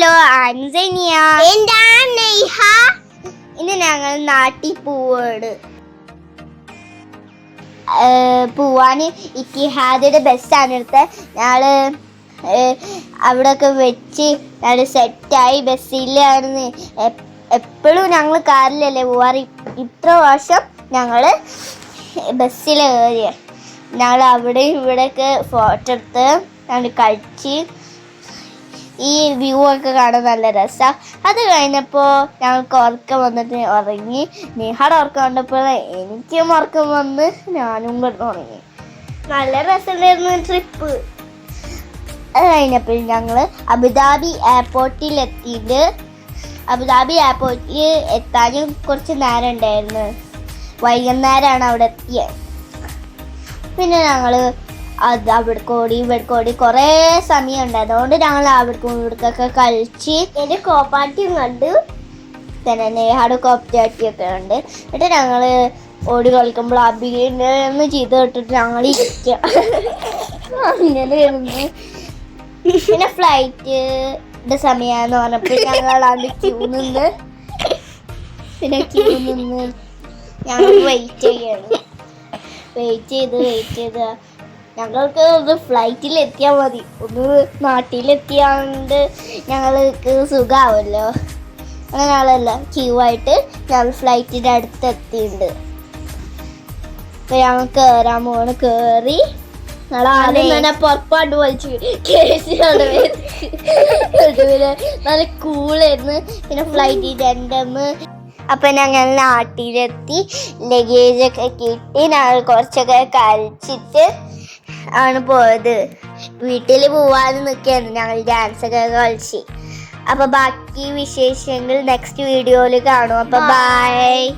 Hello അൻസനിയ എന്താണ് നെയ്ഹ ഇന്ന് ഞങ്ങൾ നാട്ടിൽ പോവാണ്. പോവാന് ഇത്തിഹാദിയുടെ ബസ്സാണ് എടുത്തത് ഞങ്ങൾ അവിടെയൊക്കെ വെച്ച് ഞങ്ങൾ സെറ്റായി ബസ്സിലാണ് എപ്പോഴും ഞങ്ങൾ കാറിലല്ലേ പോവാറ്? ഇത്ര വർഷം ഞങ്ങൾ ബസ്സിൽ കയറിയ ഞങ്ങൾ അവിടെ ഇവിടെയൊക്കെ ഫോട്ടോ എടുത്ത് ഞങ്ങൾ കഴിച്ച് ഈ വ്യൂ ഒക്കെ കാണാൻ നല്ല രസമാണ് അത് കഴിഞ്ഞപ്പോൾ ഞങ്ങൾക്ക് ഉറക്കം വന്നിട്ട് ഉറങ്ങി. നിഹാടെ ഉറക്കം കണ്ടപ്പോൾ എനിക്കും ഉറക്കം വന്ന് ഞാനും കിടന്ന് ഉറങ്ങി. നല്ല രസമുണ്ടായിരുന്നു ട്രിപ്പ് അത് കഴിഞ്ഞപ്പോൾ ഞങ്ങൾ അബുദാബി എയർപോർട്ടിൽ എത്തിയിട്ട് അബുദാബി എയർപോർട്ടിൽ എത്താനും കുറച്ച് നേരം ഉണ്ടായിരുന്നു. വൈകുന്നേരമാണ് അവിടെ എത്തിയത് പിന്നെ ഞങ്ങൾ അത് അവിടെ കൂടി ഇവിടെ കൂടി കുറേ സമയം ഉണ്ട് അതുകൊണ്ട് ഞങ്ങൾ അവിടേക്കും ഇവിടേക്കൊക്കെ കളിച്ച് എന്റെ കോപ്പാട്ടിയും കണ്ടു തന്നെ നേഹാട് കോപ്പാട്ടിയൊക്കെ ഉണ്ട് എന്നിട്ട് ഞങ്ങൾ ഓടി കളിക്കുമ്പോൾ അഭിനയം ചെയ്ത് ഇട്ടിട്ട് ഞങ്ങൾ ഇരിക്കുക അങ്ങനെ പിന്നെ ഫ്ലൈറ്റ് സമയമാന്ന് പറഞ്ഞപ്പോൾ ഞങ്ങൾ അത് ക്യൂ നിന്ന് പിന്നെ ക്യൂ നിന്ന് ഞങ്ങൾ വെയിറ്റ് ചെയ്യാണ്. വെയിറ്റ് ചെയ്ത് വെയിറ്റ് ചെയ്ത്. ഞങ്ങൾക്ക് ഒന്ന് ഫ്ലൈറ്റിൽ എത്തിയാൽ മതി. ഒന്ന് നാട്ടിലെത്തിയാണ്ട് ഞങ്ങൾക്ക് സുഖാവല്ലോ. അങ്ങനെ ആളല്ല ക്യൂ ആയിട്ട് ഞങ്ങൾ ഫ്ലൈറ്റിന്റെ അടുത്ത് എത്തിയിട്ടുണ്ട് അപ്പൊ ഞങ്ങൾ കയറാൻ പോണ് കയറി. തന്നെ പുറപ്പാട് വലിച്ചു. പിന്നെ നല്ല കൂളായിരുന്നു. പിന്നെ ഫ്ലൈറ്റിന്റെ എന്റെ അപ്പൊ ഞങ്ങൾ നാട്ടിലെത്തി. ലഗേജൊക്കെ കിട്ടി. ഞങ്ങൾ കുറച്ചൊക്കെ കളിച്ചിട്ട് ആണ് പോയത്. വീട്ടിൽ പോവാതെ നിൽക്കുകയാണ് ഞങ്ങൾ ഡാൻസ് ഒക്കെ കളിച്ച്. അപ്പൊ ബാക്കി വിശേഷങ്ങൾ നെക്സ്റ്റ് വീഡിയോയിൽ കാണും. അപ്പൊ ബൈ